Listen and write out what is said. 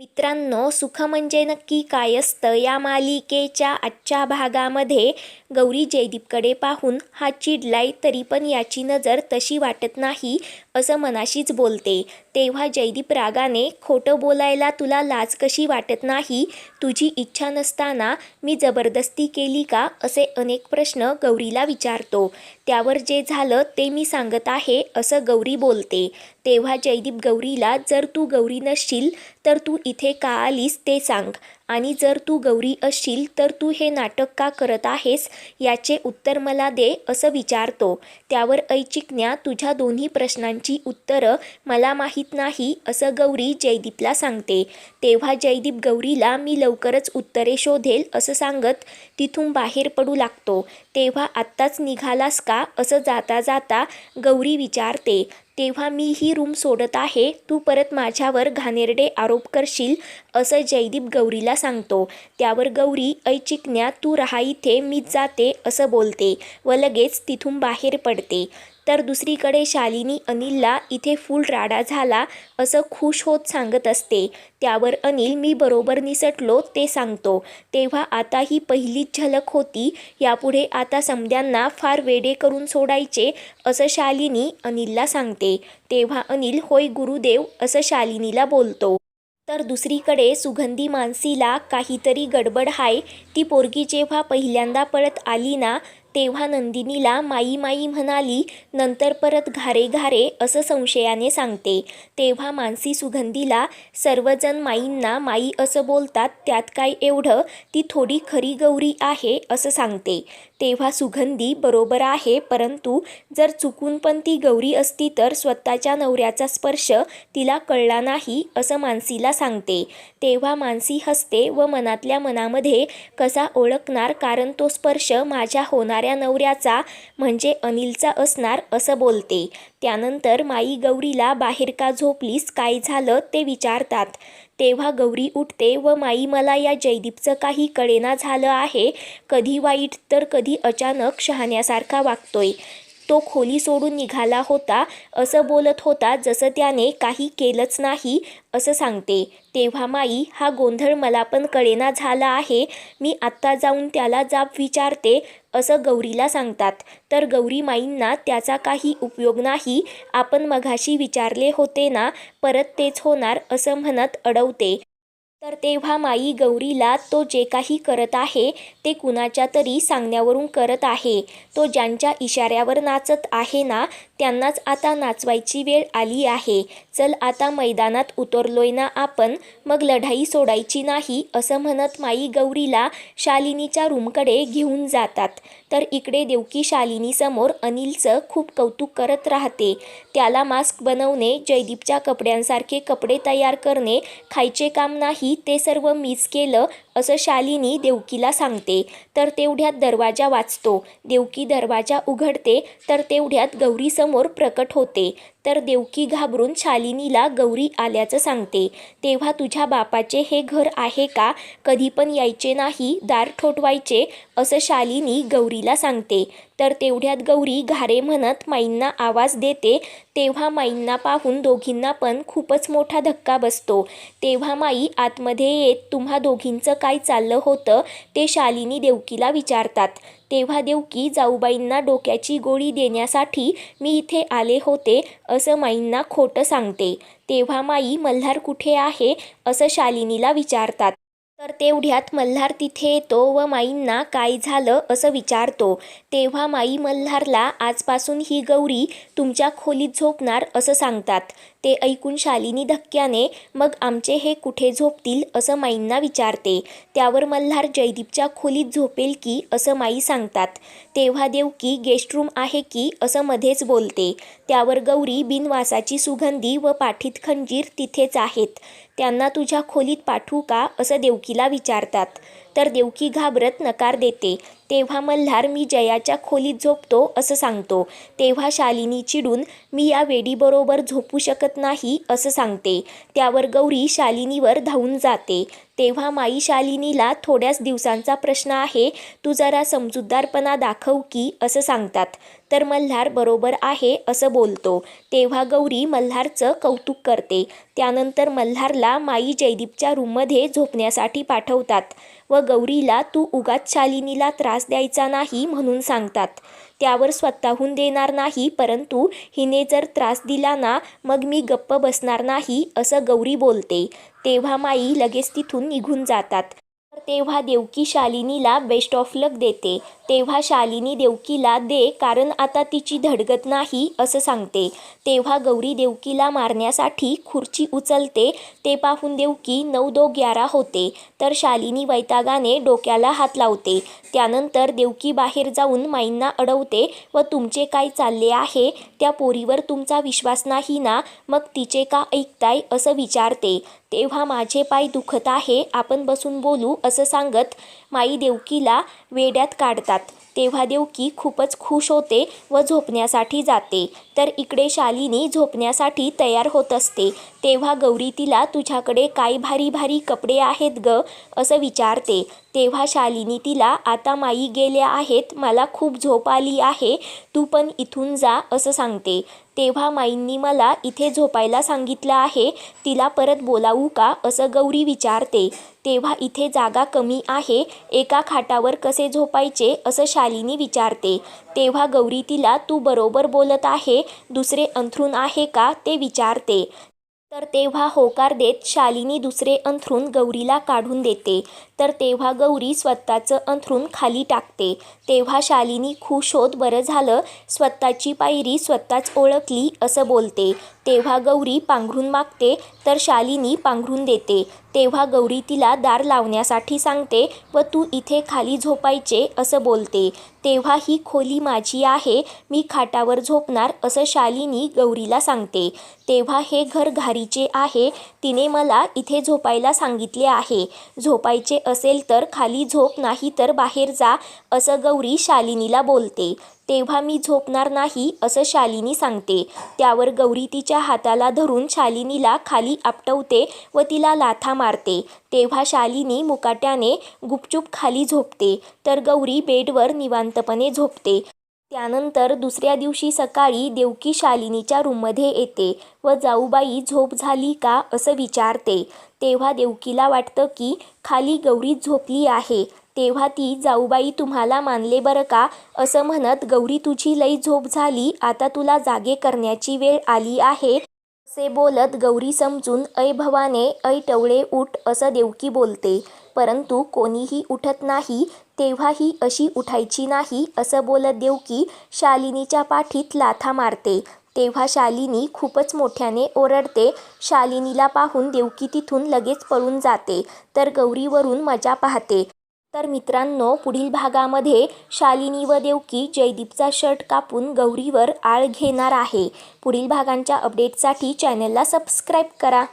मित्रांनो सुख म्हणजे नक्की काय असतं? या मालिकेच्या आजच्या भागामध्ये गौरी जयदीपकडे पाहून हा चिडलाय तरी पण याची नजर तशी वाटत नाही. असं मनाशीच बोलते. तेव्हा जयदीप रागाने खोटं बोलायला तुला लाज कशी वाटत नाही? तुझी इच्छा नसताना मी जबरदस्ती केली का? असे अनेक प्रश्न गौरीला विचारतो. त्यावर जे झालं ते मी सांगत आहे असं गौरी बोलते. तेव्हा जयदीप गौरीला जर तू गौरी नसशील तर तू इथे का आलीस ते सांग. आणि जर तू गौरी असशील तर तू हे नाटक का करत आहेस? याचे उत्तर मला दे असं विचारतो. त्यावर ऐचिकन्या तुझ्या दोन्ही प्रश्नांची उत्तरं मला माहीत नाही असं गौरी जयदीपला सांगते. तेव्हा जयदीप गौरीला मी लवकरच उत्तरे शोधेल असं सांगत तिथून बाहेर पडू लागतो. तेव्हा आत्ताच निघालास का? असं जाता जाता गौरी विचारते. तेव्हा मी ही रूम सोडत आहे. तू परत माझ्यावर घाणेरडे आरोप करशील असं जयदीप गौरीला सांगतो. त्यावर गौरी ऐचिकन्या तू राहा इथे मी जाते असं बोलते व लगेच तिथून बाहेर पडते. तर दुसरीकडे शालिनी अनिलला इथे फुल राडा झाला असं खुश होत सांगत असते. त्यावर अनिल मी बरोबर निसटलो ते सांगतो. तेव्हा आता ही पहिलीच झलक होती. यापुढे आता समद्यांना फार वेडे करून सोडायचे असं शालिनी अनिलला सांगते. तेव्हा अनिल होय गुरुदेव असं शालिनीला बोलतो. तर दुसरीकडे सुगंधी मानसीला काहीतरी गडबड हाय. ती पोरगी जेव्हा पहिल्यांदा पळत आली ना तेव्हा नंदिनीला माई माई म्हणाली नंतर परत घारे घारे असं संशयाने सांगते. तेव्हा मानसी सुगंधीला सर्वजण माईंना माई असं बोलतात त्यात काय एवढं? ती थोडी खरी गौरी आहे असं सांगते. तेव्हा सुगंधी बरोबर आहे परंतु जर चुकून पण ती गौरी असती तर स्वतःच्या नवऱ्याचा स्पर्श तिला कळला नाही असं मानसीला सांगते. तेव्हा मानसी हसते व मनातल्या मनामध्ये कसा ओळखणार कारण तो स्पर्श माझ्या होणार होणाऱ्या नवऱ्याचा म्हणजे अनिलचा असणार असं बोलते. त्यानंतर माई गौरीला बाहेर का झोपलीस काय झालं ते विचारतात. तेव्हा गौरी उठते व माई मला या जयदीपचं काही कळेना झालं आहे. कधी वाईट तर कधी अचानक शहाण्यासारखा वागतोय. तो खोली सोडून निघाला होता असं बोलत होता जसं त्याने काही केलंच नाही असं सांगते. तेव्हा माई हा गोंधळ मला पण कळेना झाला आहे. मी आत्ता जाऊन त्याला जाब विचारते. असं गौरीला सांगतात. तर गौरी माईंना त्याचा काही उपयोग नाही. आपण मघाशी विचारले होते ना परत तेच होणार असं म्हणत अडवते. तर तेव्हा माई गौरीला तो जे काही करत आहे ते कुणाच्या तरी सांगण्यावरून करत आहे. तो ज्यांच्या इशाऱ्यावर नाचत आहे ना त्यांनाच आता नाचवायची वेळ आली आहे. चल आता मैदानात उतरलोय ना आपण मग लढाई सोडायची नाही असं म्हणत माई गौरीला शालिनीच्या रूमकडे घेऊन जातात. तर इकडे देवकी शालिनीसमोर अनिलचं खूप कौतुक करत राहते. त्याला मास्क बनवणे जयदीपच्या कपड्यांसारखे कपडे तयार करणे खायचे काम नाही ते सर्व मीच केलं. असं शालिनी देवकीला सांगते. तर तेवढ्यात दरवाजा वाचतो. देवकी दरवाजा उघडते तर तेवढ्यात गौरीसमोर प्रकट होते. तर देवकी घाबरून शालिनीला गौरी आल्याचं सांगते. तेव्हा तुझ्या बापाचे हे घर आहे का? कधी पण यायचे नाही दार ठोठवायचे असं शालिनी गौरीला सांगते. तर तेवढ्यात गौरी घारे म्हणत माईंना आवाज देते. तेव्हा माईंना पाहून दोघींना पण खूपच मोठा धक्का बसतो. तेव्हा माई आतमध्ये येत तुम्हा दोघींचं काय चाललं होतं ते शालिनी देवकीला विचारतात. तेव्हा देवकी जाऊबाईंना डोक्याची गोळी देण्यासाठी मी इथे आले होते असं माईंना खोटं सांगते. तेव्हा माई मल्हार कुठे आहे असं शालिनीला विचारतात. तर तेवढ्यात मल्हार तिथे येतो व माईंना काय झालं असं विचारतो. तेव्हा माई मल्हारला आजपासून ही गौरी तुमच्या खोलीत झोपणार असं सांगतात. ते ऐकून शालिनी धक्क्याने मग आमचे हे कुठे झोपतील असं माईंना विचारते. त्यावर मल्हार जयदीपच्या खोलीत झोपेल की? असं माई सांगतात. तेव्हा देवकी गेस्ट रूम आहे की असं मध्येच बोलते. त्यावर गौरी बिनवासाची सुगंधी व पाठीत खंजीर तिथेच आहेत. त्यांना तुझ्या खोलीत पाठवू का असं देवकीला विचारतात. तर देवकी घाबरत नकार देते. तेव्हा मल्हार मी जयाच्या खोलीत झोपतो असं सांगतो. तेव्हा शालिनी चिडून मी या वेडीबरोबर झोपू शकत नाही असं सांगते. त्यावर गौरी शालिनीवर धावून जाते. तेव्हा माई शालिनीला थोड्याच दिवसांचा प्रश्न आहे. तू जरा समजूतदारपणा दाखव की असं सांगतात. तर मल्हार बरोबर आहे असं बोलतो. तेव्हा गौरी मल्हारचं कौतुक करते. त्यानंतर मल्हारला माई जयदीपच्या रूममध्ये झोपण्यासाठी पाठवतात व गौरीला तू उगाच शालिनीला त्रास द्यायचा नाही म्हणून सांगतात. त्यावर स्वतःहून देणार नाही परंतु हिने जर त्रास दिला ना मग मी गप्प बसणार नाही असं गौरी बोलते. तेव्हा माई लगेच तिथून निघून जातात. तर तेव्हा देवकी शालिनीला बेस्ट ऑफ लक देते. तेव्हा शालिनी देवकीला दे कारण आता तिची धडगत नाही असं सांगते. तेव्हा गौरी देवकीला मारण्यासाठी खुर्ची उचलते. ते पाहून देवकी नऊ दो ग्यारा होते. तर शालिनी वैतागाने डोक्याला हात लावते. त्यानंतर देवकी बाहेर जाऊन माईंना अडवते व तुमचे काय चालले आहे? त्या पोरीवर तुमचा विश्वास नाही ना? मग तिचे का ऐकताय? असं विचारते. तेव्हा माझे पाय दुखत आहे. आपण बसून बोलू. असं सांगत माई देवकीला वेड्यात काढतात. तेव्हा देवकी खूपच खुश होते व झोपण्यासाठी जाते. तर इकडे शालिनी झोपण्यासाठी तयार होत असते. तेव्हा गौरी तिला तुझ्याकडे काय भारी भारी कपडे आहेत ग? असं विचारते. तेव्हा शालिनी तिला आता माई गेल्या आहेत मला खूप झोप आली आहे तू पण इथून जा असं सांगते. तेव्हा माईंनी मला इथे झोपायला सांगितलं आहे तिला परत बोलावू का? असं गौरी विचारते. तेव्हा इथे जागा कमी आहे एका खाटावर कसे झोपायचे असं शालिनी विचारते. तेव्हा गौरी तिला तू बरोबर बोलत आहे दुसरे अंथरूण आहे का? ते विचारते. तर तेव्हा होकार देत शालिनी दुसरे अंथरूण गौरीला काढून देते. तर तेव्हा गौरी स्वतःचं अंथरूण खाली टाकते. तेव्हा शालिनी खुश होत बरं झालं स्वतःची पायरी स्वतःच ओळखली असं बोलते. तेव्हा गौरी पांघरून मागते तर शालिनी पांघरून देते. तेव्हा गौरी तिला दार लावण्यासाठी सांगते व तू इथे खाली झोपायचे असं बोलते. तेव्हा ही खोली माझी आहे मी खाटावर झोपणार असं शालिनी गौरीला सांगते. तेव्हा हे घर घारीचे आहे तिने मला इथे झोपायला सांगितले आहे. झोपायचे असेल तर खाली झोप नाही तर बाहेर जा असं गौरी शालिनीला बोलते. तेव्हा मी झोपणार नाही असं शालिनी सांगते. त्यावर गौरी तिच्या हाताला धरून शालिनीला खाली आपटवते व तिला लाथा मारते. तेव्हा शालिनी मुकाट्याने गुपचूप खाली झोपते तर गौरी बेडवर निवांतपणे झोपते. त्यानंतर दुसऱ्या दिवशी सकाळी देवकी शालिनीच्या रूममध्ये येते व जाऊबाई झोप झाली का असं विचारते. तेव्हा देवकीला वाटतं की खाली गौरी झोपली आहे. तेव्हा ती जाऊबाई तुम्हाला मानले बरं का? असं म्हणत गौरी तुझी लई झोप झाली. आता तुला जागे करण्याची वेळ आली आहे. असे बोलत गौरी समजून ऐ भवाने ऐ टवळे उठ असं देवकी बोलते. परंतु कोणीही उठत नाही तेव्हा ही अशी उठायची नाही असं बोलत देवकी शालिनीच्या पाठीत लाथा मारते. तेव्हा शालिनी खूपच मोठ्याने ओरडते. शालिनीला पाहून देवकी तिथून लगेच पळून जाते. तर गौरीवरून मजा पाहते. तर मित्रांनो पुढील भागामध्ये शालिनी व देवकी जयदीपचा शर्ट कापून गौरीवर आळ घेणार आहे. पुढील भागांच्या अपडेटसाठी चॅनलला सबस्क्राईब करा.